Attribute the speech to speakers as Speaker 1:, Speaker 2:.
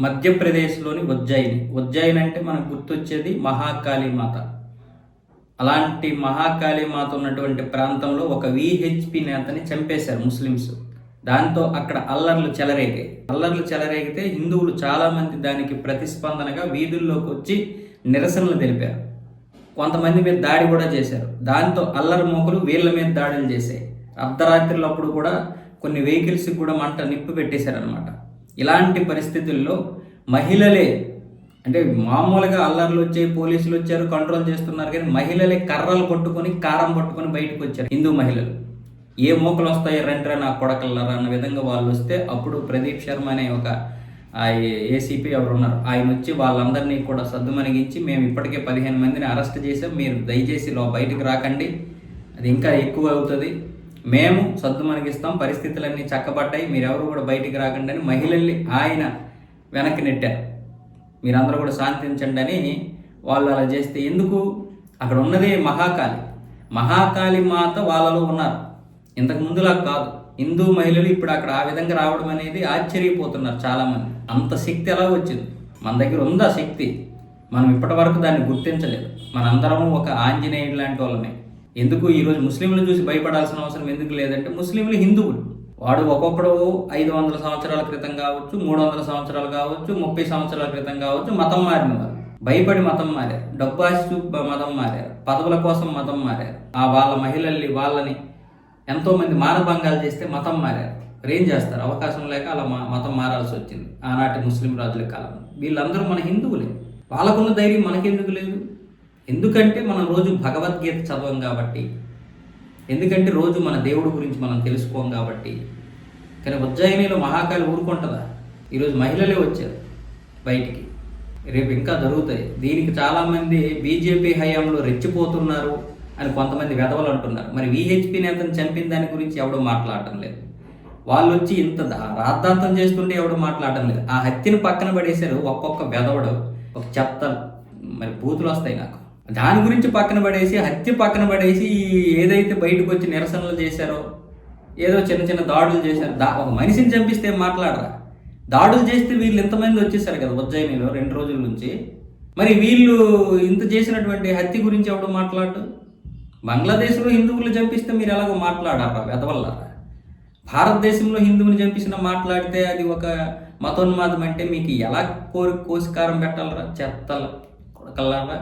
Speaker 1: మధ్యప్రదేశ్లోని ఉజ్జయిని ఉజ్జయిని అంటే మనకు గుర్తొచ్చేది మహాకాళీ మాత. అలాంటి మహాకాళీ మాత ఉన్నటువంటి ప్రాంతంలో ఒక విహెచ్పి నేతని చంపేశారు ముస్లిమ్స్. దాంతో అక్కడ అల్లర్లు చెలరేగాయి. అల్లర్లు చెలరేగితే హిందువులు చాలామంది దానికి ప్రతిస్పందనగా వీధుల్లోకి వచ్చి నిరసనలు తెలిపారు. కొంతమంది మీద దాడి కూడా చేశారు. దాంతో అల్లరి మోకలు వీళ్ళ మీద దాడులు చేశాయి. అర్ధరాత్రులప్పుడు కూడా కొన్ని వెహికల్స్కి కూడా మంట నిప్పు పెట్టేశారనమాట ఇలాంటి పరిస్థితుల్లో మహిళలే అంటే మామూలుగా అల్లర్లు వచ్చాయి పోలీసులు వచ్చారు కంట్రోల్ చేస్తున్నారు కానీ మహిళలే కర్రలు పట్టుకొని కారం పట్టుకొని బయటకు వచ్చారు హిందూ మహిళలు. ఏ మూకలు వస్తాయి రండ్రా నా కొడకల్లరా అన్న విధంగా వాళ్ళు వస్తే అప్పుడు ప్రదీప్ శర్మ అనే ఒక ఏసీపీ ఎవరు ఉన్నారు ఆయన వచ్చి వాళ్ళందరినీ కూడా సద్దుమణిగించి మేము ఇప్పటికే పదిహేను మందిని అరెస్ట్ చేసాం మీరు దయచేసి లో బయటికి రాకండి అది ఇంకా ఎక్కువ అవుతుంది. మేము సద్దుమణిగిస్తాం పరిస్థితులన్నీ చక్కబడ్డాయి. మీరెవరు కూడా బయటికి రాకండి అని మహిళల్ని ఆయన వెనక్కి నెట్టారు. మీరందరూ కూడా శాంతించండి అని వాళ్ళు అలా చేస్తే ఎందుకు? అక్కడ ఉన్నదే మహాకాళి. మహాకాళి మాత వాళ్ళలో ఉన్నారు. ఇంతకు ముందులా కాదు. హిందూ మహిళలు ఇప్పుడు అక్కడ ఆ విధంగా రావడం అనేది ఆశ్చర్యపోతున్నారు చాలామంది. అంత శక్తి ఎలా వచ్చింది? మన దగ్గర ఉందా శక్తి? మనం ఇప్పటి వరకు దాన్ని గుర్తించలేదు. మనందరము ఒక ఆంజనేయుడు లాంటి వాళ్ళమే. ఎందుకు ఈరోజు ముస్లింలను చూసి భయపడాల్సిన అవసరం ఎందుకు లేదంటే ముస్లింలు హిందువులు. వాడు ఒక్కొక్కడు ఐదు వందల సంవత్సరాల క్రితం కావచ్చు మూడు వందల సంవత్సరాలు కావచ్చు ముప్పై సంవత్సరాల క్రితం కావచ్చు మతం మారిన వారు భయపడి మతం మారారు. డబ్బు ఆశ మతం మారారు. పదవుల కోసం మతం మారారు. ఆ వాళ్ళ మహిళల్ని వాళ్ళని ఎంతోమంది మానభంగాలు చేస్తే మతం మారారు. ఏం చేస్తారు? అవకాశం లేక అలా మతం మారాల్సి వచ్చింది. ఆనాటి ముస్లిం రాజుల కాలం వీళ్ళందరూ మన హిందువులే. వాళ్ళకున్న ధైర్యం మనకెందుకు లేదు? ఎందుకంటే మనం రోజు భగవద్గీత చదవం కాబట్టి ఎందుకంటే రోజు మన దేవుడి గురించి మనం తెలుసుకోం కాబట్టి కానీ ఉజ్జయినిలో మహాకాళి ఊరుకుంటుందా? ఈరోజు మహిళలే వచ్చారు బయటికి. రేపు ఇంకా జరుగుతాయి. దీనికి చాలామంది బీజేపీ హయాంలో రెచ్చిపోతున్నారు అని కొంతమంది వెధవలు అంటున్నారు. మరి విహెచ్పి నేతను చంపిన దాని గురించి ఎవడో మాట్లాడటం లేదు. వాళ్ళు వచ్చి ఇంత రాద్ధాంతం చేస్తుంటే ఎవడో మాట్లాడటం లేదు. ఆ హత్యను పక్కన పడేశారు ఒక్కొక్క వెధవడు ఒక చెత్త మరి బూతులు వస్తాయి నాకు. దాని గురించి పక్కన పడేసి హత్య పక్కన పడేసి ఏదైతే బయటకు వచ్చి నిరసనలు చేశారో ఏదో చిన్న చిన్న దాడులు చేశారు దా ఒక మనిషిని చంపిస్తే మాట్లాడరా? దాడులు చేస్తే వీళ్ళు ఇంతమంది వచ్చేసారు కదా ఉజ్జయినిలో రెండు రోజుల నుంచి. మరి వీళ్ళు ఇంత చేసినటువంటి హత్య గురించి ఎవడు మాట్లాడు? బంగ్లాదేశ్లో హిందువులు చంపిస్తే మీరు ఎలాగో మాట్లాడారా వెదవల్లారా? భారతదేశంలో హిందువుని చంపించిన మాట్లాడితే అది ఒక మతోన్మాదం అంటే మీకు ఎలా కోరి కోసికారం పెట్టాలరా? చెత్తల కొడకల్లారా?